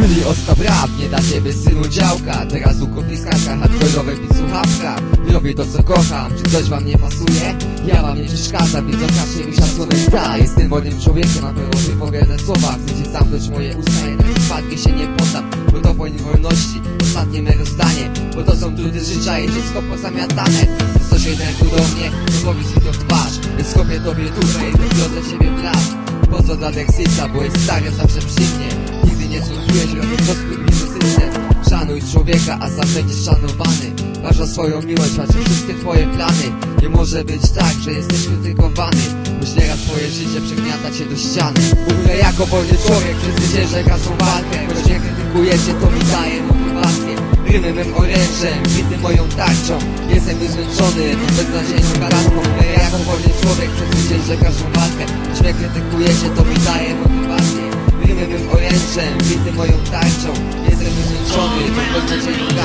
Ostaw rap, nie da ciebie synu działka. Teraz u kopiskaka, hardcore'owe bit słuchawka Robię to co kocham, czy coś wam nie pasuje? Ja wam nie przeszkadza, więc okażcie mi szacunek Da, jestem wolnym człowiekiem, na pewno wypowiadam słowa Chcecie zamknąć moje usta, jednak spadnie się nie poddam Bo to wojny wolności, ostatnie me rozdanie Bo to są trudy życia i wszystko pozamiatane. Co się ten tu do mnie, to powiedz mi to w twarz. Więc kopię tobie tutaj, wybiorę ciebie blask Po co dla Dexisa, bo jest stary zawsze przy mnie nie służyłeś, robiąc rozkłótny system Szanuj człowieka, a sam będziesz szanowany. O swoją miłość, o wszystkie twoje plany. Nie może być tak, że jesteś krytykowany. Choć nieraz twoje życie przegniata cię do ściany. Umrę jako wolny człowiek, przezwyciężę każdą walkę. Choć nie krytykujecie, to mi daje motywację Rymy mym orężem, bity moją tarczą. Jestem już zmęczony, tą beznadziejną karatką Umrę jako wolny człowiek, przezwyciężę każdą walkę. Choć krytykujecie, to mi daje motywację Orężem, bity moją tarczą Jestem beznadziejną karatką